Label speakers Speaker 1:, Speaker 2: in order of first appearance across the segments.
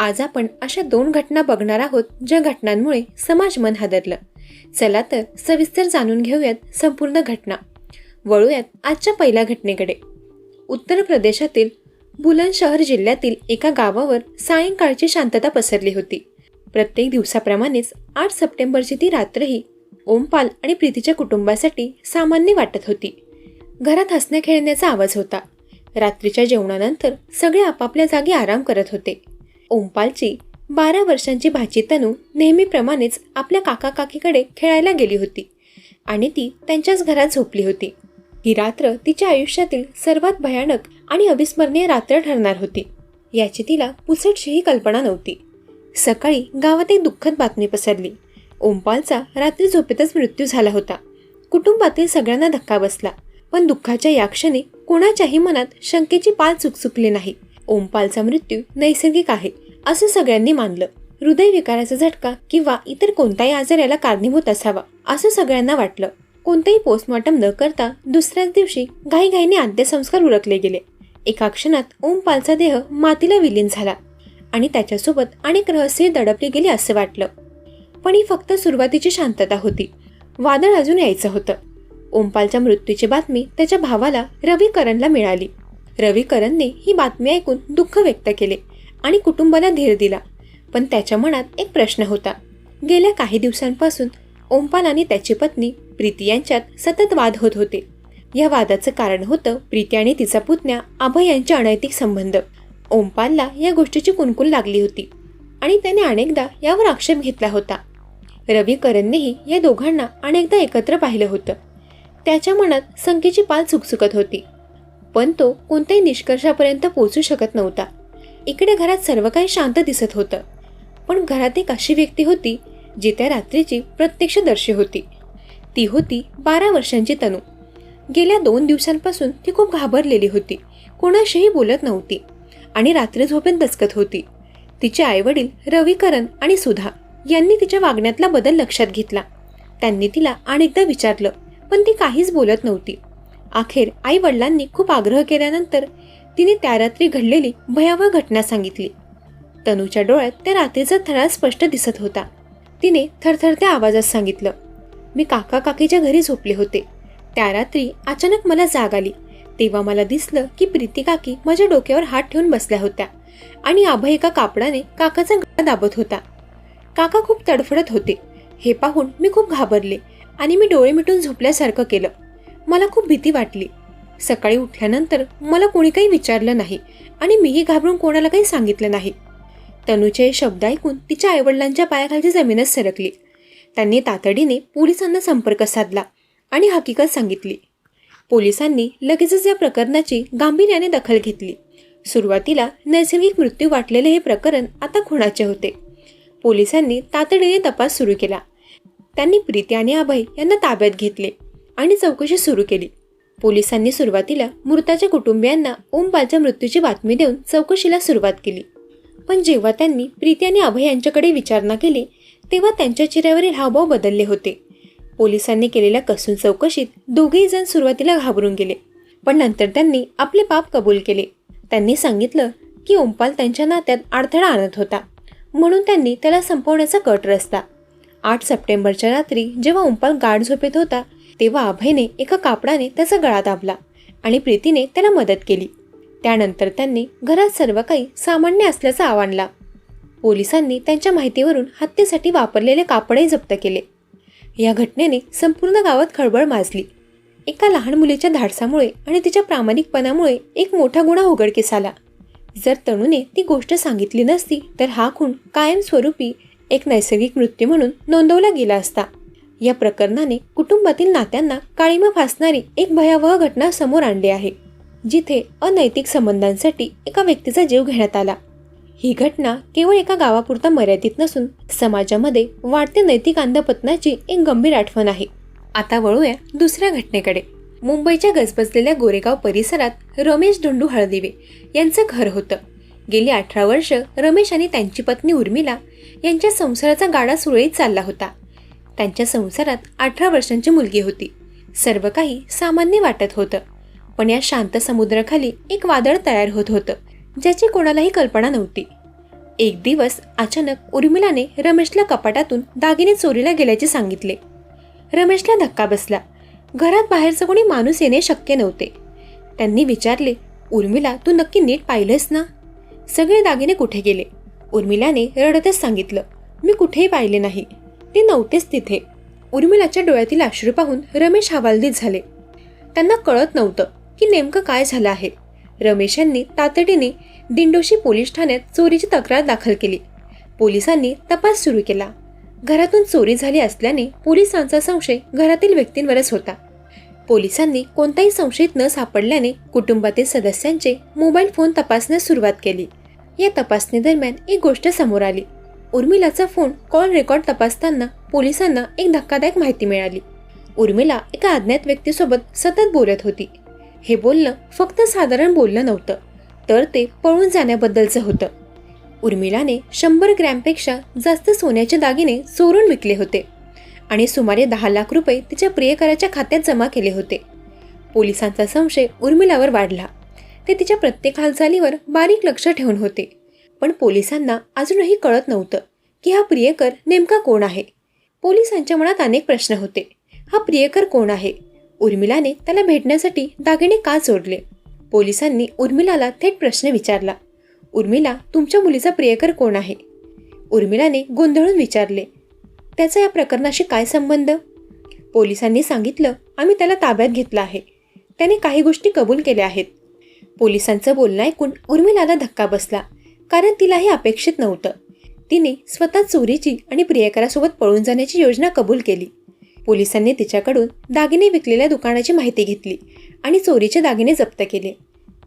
Speaker 1: आज आपण अशा दोन घटना बघणार आहोत ज्या घटनांमुळे समाज मन हादरलं. चला तर सविस्तर जाणून घेऊयात संपूर्ण घटना. वळूयात आजच्या पहिल्या घटनेकडे. उत्तर प्रदेशातील बुलंदशहर जिल्ह्यातील एका गावावर सायंकाळची शांतता पसरली होती. प्रत्येक दिवसाप्रमाणेच आठ सप्टेंबरची ती रात्रही ओमपाल आणि प्रीतीच्या कुटुंबासाठी सामान्य वाटत होती. घरात हसण्या खेळण्याचा आवाज होता. रात्रीच्या जेवणानंतर सगळे आपापल्या जागी आराम करत होते. ओमपालची बारा वर्षांची भाची तनू नेहमीप्रमाणेच आपल्या काका काकीकडे खेळायला गेली होती आणि ती त्यांच्याच घरात झोपली होती. ही रात्र तिच्या आयुष्यातील सर्वात भयानक आणि अविस्मरणीय रात्र ठरणार होती. याची तिला पुसटशीही कल्पना नव्हती. सकाळी गावात एक दुःखद बातमी पसरली. ओमपालचा रात्री झोपेतच मृत्यू झाला होता. कुटुंबातील सगळ्यांना धक्का बसला. पण दुःखाच्या या क्षणी कोणाच्याही मनात शंकेची पाल चुकचुकली नाही. ओमपालचा मृत्यू नैसर्गिक आहे असं सगळ्यांनी मानलं. हृदयविकाराचा झटका किंवा इतर कोणताही आजार याला कारणीभूत असावा असं सगळ्यांना वाटलं. कोणताही पोस्टमॉर्टम न करता दुसऱ्याच दिवशी घाईघाईने अंत्यसंस्कार उरकले गेले. एका क्षणात ओमपालचा देह मातीला विलीन झाला आणि त्याच्यासोबत अनेक रहस्य दडपले गेले असं वाटलं. पण ही फक्त सुरुवातीची शांतता होती. वादळ अजून यायचं होतं. ओमपालच्या मृत्यूची बातमी त्याच्या भावाला रवी करणला मिळाली. रविकरनने ही बातमी ऐकून दुःख व्यक्त केले आणि कुटुंबाला धीर दिला. पण त्याच्या मनात एक प्रश्न होता. गेल्या काही दिवसांपासून ओमपाल आणि त्याची पत्नी प्रीती यांच्यात सतत वाद होत होते. या वादाचं कारण होतं प्रीती आणि तिचा पुतण्या अभय यांच्या अनैतिक संबंध. ओमपालला या गोष्टीची कुणकुण लागली होती आणि त्याने अनेकदा यावर आक्षेप घेतला होता. रविकरननेही या दोघांना अनेकदा एकत्र पाहिलं होतं. त्याच्या मनात संख्येची पाल चुकचुकत होती. पण तो कोणत्याही निष्कर्षापर्यंत पोहोचू शकत नव्हता. इकडे घरात सर्व काही शांत दिसत होतं. पण घरात एक अशी व्यक्ती होती जी त्या रात्रीची प्रत्यक्षदर्शी होती. ती होती बारा वर्षांची तनू. गेल्या दोन दिवसांपासून ती खूप घाबरलेली होती. कोणाशीही बोलत नव्हती. आणि रात्री झोपेत दचकत होती. तिचे आईवडील रविकरण आणि सुधा यांनी तिच्या वागण्यातला बदल लक्षात घेतला. त्यांनी तिला अनेकदा विचारलं पण ती काहीच बोलत नव्हती. अखेर आई वडिलांनी खूप आग्रह केल्यानंतर तिने त्या रात्री घडलेली भयावह घटना सांगितली. तनूच्या डोळ्यात त्या रात्रीचा थरार स्पष्ट दिसत होता. तिने थरथरत्या आवाजात सांगितलं मी काका काकीच्या घरी झोपले होते. त्या रात्री अचानक मला जाग आली. तेव्हा मला दिसलं की प्रीती काकी माझ्या डोक्यावर हात ठेवून बसल्या होत्या आणि अभय एका कापडाने काकाचा गळा दाबत होता. काका खूप तडफडत होते. हे पाहून मी खूप घाबरले आणि मी डोळे मिटून झोपल्यासारखं केलं. मला खूप भीती वाटली. सकाळी उठल्यानंतर मला कोणी काही विचारलं नाही आणि मीही घाबरून कोणाला काही सांगितलं नाही. तनूचे हे शब्द ऐकून तिच्या आईवडिलांच्या पायाखालची जमीनच सरकली. त्यांनी तातडीने पोलिसांना संपर्क साधला आणि हकीकत सांगितली. पोलिसांनी लगेचच या प्रकरणाची गांभीर्याने दखल घेतली. सुरुवातीला नैसर्गिक मृत्यू वाटलेले हे प्रकरण आता खुणाचे होते. पोलिसांनी तातडीने तपास सुरू केला. त्यांनी प्रीती आणि अभय यांना ताब्यात घेतले. आणि चौकशी सुरू केली. पोलिसांनी सुरुवातीला मृताच्या कुटुंबियांना ओमपालच्या मृत्यूची बातमी देऊन चौकशीला सुरुवात केली. पण जेव्हा त्यांनी प्रीती आणि अभय यांच्याकडे विचारणा केली तेव्हा त्यांच्या चेहऱ्यावरील हावभाव बदलले होते. पोलिसांनी केलेल्या कसून चौकशीत दोघेही जण सुरुवातीला घाबरून गेले. पण नंतर त्यांनी आपले पाप कबूल केले. त्यांनी सांगितलं की ओमपाल त्यांच्या नात्यात अडथळा आणत होता. म्हणून त्यांनी त्याला संपवण्याचा कट रचला. आठ सप्टेंबरच्या रात्री जेव्हा ओमपाल गाढ झोपेत होता तेव्हा अभयने एका कापडाने त्याचा गळा दाबला आणि प्रीतीने त्याला मदत केली. त्यानंतर त्यांनी घरात सर्व काही सामान्य असल्याचा आवाणला पोलिसांनी त्यांच्या माहितीवरून हत्येसाठी वापरलेले कापडही जप्त केले. या घटनेने संपूर्ण गावात खळबळ माजली. एका लहान मुलीच्या धाडसामुळे आणि तिच्या प्रामाणिकपणामुळे एक मोठा गुन्हा उघडकीस आला. जर तणूने ती गोष्ट सांगितली नसती तर हा खून कायमस्वरूपी एक नैसर्गिक मृत्यू म्हणून नोंदवला गेला असता. या प्रकरणाने कुटुंबातील नात्यांना काळीमा फासणारी एक भयावह घटना समोर आणली आहे जिथे अनैतिक संबंधांसाठी एका व्यक्तीचा जीव घेण्यात आला. ही घटना केवळ एका गावापुरता मर्यादित नसून समाजामध्ये वाढते नैतिक अंधपतनाची एक गंभीर आठवण आहे. आता वळूया दुसऱ्या घटनेकडे. मुंबईच्या गजबजलेल्या गोरेगाव परिसरात रमेश धोंडू हळदिवे यांचं घर होतं. गेली अठरा वर्ष रमेश आणि त्यांची पत्नी उर्मिला यांच्या संसाराचा गाडा सुरळीत चालला होता. त्यांच्या संसारात अठरा वर्षांची मुलगी होती. सर्व काही सामान्य वाटत होतं. पण या शांत समुद्राखाली एक वादळ तयार होत होतं ज्याची कोणालाही कल्पना नव्हती. एक दिवस अचानक उर्मिलाने रमेशला कपाटातून दागिने चोरीला गेल्याचे सांगितले. रमेशला धक्का बसला. घरात बाहेरचं कोणी माणूस येणे शक्य नव्हते. त्यांनी विचारले उर्मिला तू नक्की नीट पाहिलंस ना? सगळे दागिने कुठे गेले? उर्मिलाने रडतच सांगितलं मी कुठेही पाहिले नाही. ते नव्हतेच तिथे. उर्मिलाच्या डोळ्यातील अश्रू पाहून रमेश हवालदित झाले. त्यांना कळत नव्हतं की नेमकं काय झालं आहे. रमेश यांनी तातडीने दिंडोशी पोलीस ठाण्यात चोरीची तक्रार दाखल केली. पोलिसांनी तपास सुरू केला. घरातून चोरी झाली असल्याने पोलिसांचा संशय घरातील व्यक्तींवरच होता. पोलिसांनी कोणताही संशयित न सापडल्याने कुटुंबातील सदस्यांचे मोबाईल फोन तपासण्यास सुरुवात केली. या तपासणीदरम्यान एक गोष्ट समोर आली. उर्मिलाचा फोन कॉल रेकॉर्ड तपासताना पोलिसांना एक धक्कादायक माहिती मिळाली. उर्मिला एका अज्ञात व्यक्तीसोबत सतत बोलत होती. हे बोलणं फक्त साधारण बोलणं नव्हतं तर ते पळून जाण्याबद्दलचं होतं. उर्मिलाने शंभर ग्रॅमपेक्षा जास्त सोन्याचे दागिने चोरून विकले होते आणि सुमारे दहा लाख रुपये तिच्या प्रियकराच्या खात्यात जमा केले होते. पोलिसांचा संशय उर्मिलावर वाढला. ते तिच्या प्रत्येक हालचालीवर बारीक लक्ष ठेवून होते. पण पोलिसांना अजूनही कळत नव्हतं की हा प्रियकर नेमका कोण आहे. पोलिसांच्या मनात अनेक प्रश्न होते. हा प्रियकर कोण आहे? उर्मिलाने त्याला भेटण्यासाठी दागिने का चोरले पोलिसांनी उर्मिलाला थेट प्रश्न विचारला. उर्मिला तुमच्या मुलीचा प्रियकर कोण आहे? उर्मिलाने गोंधळून विचारले. त्याचा या प्रकरणाशी काय संबंध? पोलिसांनी सांगितलं आम्ही त्याला ताब्यात घेतलं आहे. त्याने काही गोष्टी कबूल केल्या आहेत. पोलिसांचं बोलणं ऐकून उर्मिलाला धक्का बसला. कारण तिला हे अपेक्षित नव्हतं. तिने स्वतः चोरीची आणि प्रियकरासोबत पळून जाण्याची योजना कबूल केली. पोलिसांनी तिच्याकडून दागिने विकलेल्या दुकानाची माहिती घेतली आणि चोरीचे दागिने जप्त केले.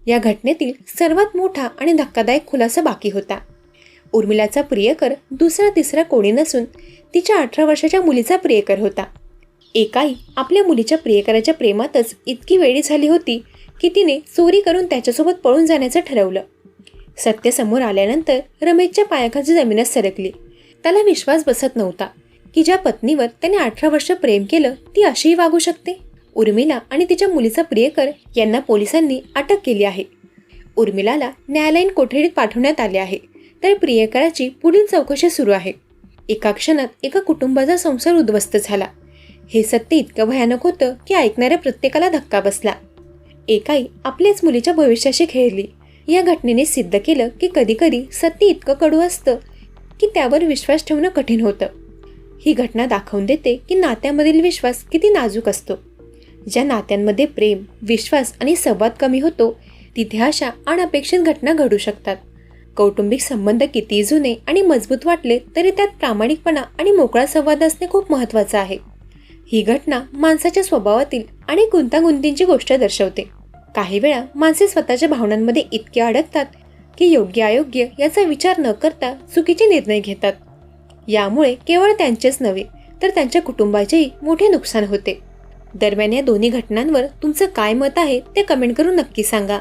Speaker 1: या घटनेतील सर्वात मोठा आणि धक्कादायक खुलासा बाकी होता. उर्मिलाचा प्रियकर दुसरा तिसरा कोणी नसून तिच्या अठरा वर्षाच्या मुलीचा प्रियकर होता. एकाई आपल्या मुलीच्या प्रियकराच्या प्रेमातच इतकी वेळी झाली होती की तिने चोरी करून त्याच्यासोबत पळून जाण्याचं ठरवलं. सत्य समोर आल्यानंतर रमेशच्या पायाखाची जमीनच सरकली. त्याला विश्वास बसत नव्हता की ज्या पत्नीवर त्याने अठरा वर्ष प्रेम केलं ती अशीही वागू शकते? उर्मिला आणि तिच्या मुलीचा प्रियकर यांना पोलिसांनी अटक केली आहे. उर्मिलाला न्यायालयीन कोठडीत पाठवण्यात आले आहे. तर प्रियकराची पुढील चौकशी सुरू आहे. एका क्षणात एका कुटुंबाचा संसार उद्ध्वस्त झाला. हे सत्य इतकं भयानक होतं की ऐकणाऱ्या प्रत्येकाला धक्का बसला. एकाई आपल्याच मुलीच्या भविष्याशी खेळली. या घटनेने सिद्ध केलं की कधीकधी सत्य इतकं कडू असतं की त्यावर विश्वास ठेवणं कठीण होतं. ही घटना दाखवून देते की नात्यामधील विश्वास किती नाजूक असतो. ज्या नात्यांमध्ये प्रेम विश्वास आणि संवाद कमी होतो तिथे अशा अनपेक्षित घटना घडू शकतात. कौटुंबिक संबंध किती जुने आणि मजबूत वाटले तरी त्यात प्रामाणिकपणा आणि मोकळा संवाद असणे खूप महत्त्वाचं आहे. ही घटना माणसाच्या स्वभावातील आणि गुंतागुंतींची गोष्ट दर्शवते. काही वेळा माणसे स्वतःच्या भावनांमध्ये इतके अडकतात की योग्य अयोग्य याचा विचार न करता चुकीचे निर्णय घेतात. यामुळे केवळ त्यांचेच नव्हे तर त्यांच्या कुटुंबाचेही मोठे नुकसान होते. दरम्यान या दोन्ही घटनांवर तुमचं काय मत आहे ते कमेंट करून नक्की सांगा.